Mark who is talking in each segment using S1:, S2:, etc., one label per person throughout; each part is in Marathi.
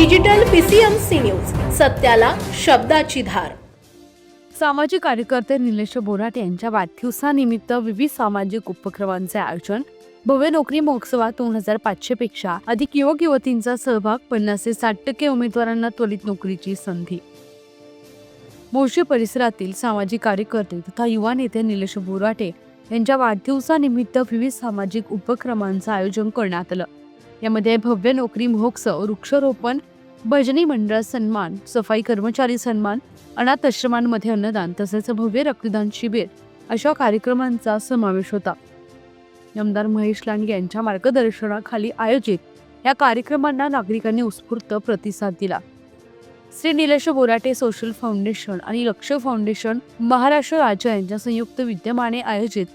S1: डिजिटल पीसीएमसी न्यूज सत्याला शब्दाची धार.
S2: सामाजिक कार्यकर्ते निलेश बोराटे यांच्या वाढदिवसानिमित्त विविध सामाजिक उपक्रमांचे आयोजन भव्य नोकरी महोत्सवात दोन हजार पाचशे पेक्षा अधिक युवक युवतींचा सहभाग पन्नास ते साठ टक्के उमेदवारांना त्वरित नोकरीची संधी. मोर्शी परिसरातील सामाजिक कार्यकर्ते तथा युवा नेते निलेश बोराटे यांच्या वाढदिवसानिमित्त विविध सामाजिक उपक्रमांचं आयोजन करण्यात आलं. यामध्ये भव्य नोकरी महोत्सव वृक्षारोपण भजनी मंडळ सन्मान सफाई कर्मचारी सन्मान अनाथ आश्रमांमध्ये अन्नदान तसेच भव्य रक्तदान शिबिर अशा कार्यक्रमांचा समावेश होता. आमदार महेश लांडगे यांच्या मार्गदर्शनाखाली आयोजित या कार्यक्रमांना नागरिकांनी उत्स्फूर्त प्रतिसाद दिला. श्री निलेश बोराटे सोशल फाउंडेशन आणि लक्ष फाउंडेशन महाराष्ट्र राज्य यांच्या संयुक्त विद्यमाने आयोजित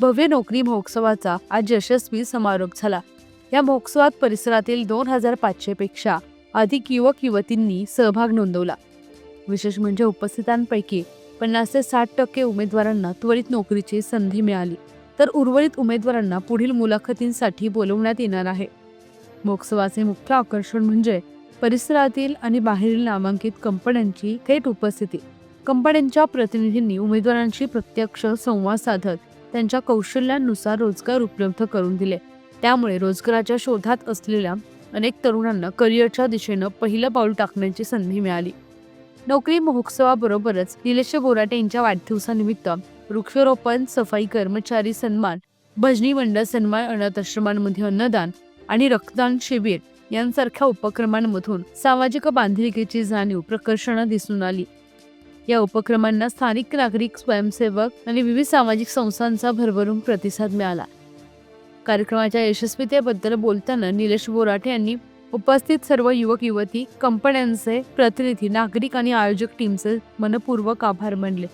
S2: भव्य नोकरी महोत्सवाचा आज यशस्वी समारोप झाला. या महोत्सवात परिसरातील दोन हजार पाचशे पेक्षा अधिक युवक युवतींनी सहभाग नोंदवला. विशेष म्हणजे उपस्थितांपैकी पन्नास ते साठ टक्के उमेदवारांना त्वरित नोकरीची संधी मिळाली तर उर्वरित उमेदवारांना पुढील मुलाखतींसाठी बोलवण्यात येणार आहे. महोत्सवाचे मुख्य आकर्षण म्हणजे परिसरातील आणि बाहेरील नामांकित कंपन्यांची थेट उपस्थिती. कंपन्यांच्या प्रतिनिधींनी उमेदवारांशी प्रत्यक्ष संवाद साधत त्यांच्या कौशल्यानुसार रोजगार उपलब्ध करून दिले. त्यामुळे रोजगाराच्या शोधात असलेल्या अनेक तरुणांना करिअरच्या दिशेनं पहिलं पाऊल टाकण्याची संधी मिळाली. नोकरी महोत्सवाबरोबरच निलेश बोराटे यांच्या वाढदिवसानिमित्त वृक्षारोपण सफाई कर्मचारी सन्मान भजनी मंडळ सन्मान अनाथाश्रमांमध्ये अन्नदान आणि रक्तदान शिबिर यांसारख्या उपक्रमांमधून सामाजिक बांधिलकीची जाणीव प्रकर्षानं दिसून आली. या उपक्रमांना स्थानिक नागरिक स्वयंसेवक आणि विविध सामाजिक संस्थांचा भरभरून प्रतिसाद मिळाला. कार्यक्रमाच्या यशस्वीतेबद्दल बोलताना निलेश बोराटे यांनी उपस्थित सर्व युवक युवती कंपन्यांचे प्रतिनिधी नागरिक आणि आयोजक टीमचे मनपूर्वक आभार मानले.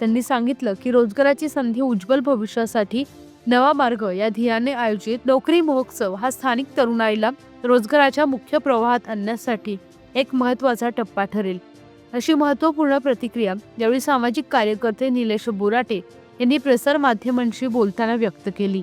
S2: त्यांनी सांगितलं की रोजगाराची संधी उज्ज्वल भविष्यासाठी नवा मार्ग या ध्येयाने आयोजित नोकरी महोत्सव हा स्थानिक तरुणाईला रोजगाराच्या मुख्य प्रवाहात आणण्यासाठी एक महत्त्वाचा टप्पा ठरेल. अशी महत्त्वपूर्ण प्रतिक्रिया यावेळी सामाजिक कार्यकर्ते निलेश बोराटे यांनी प्रसार माध्यमांशी बोलताना व्यक्त केली.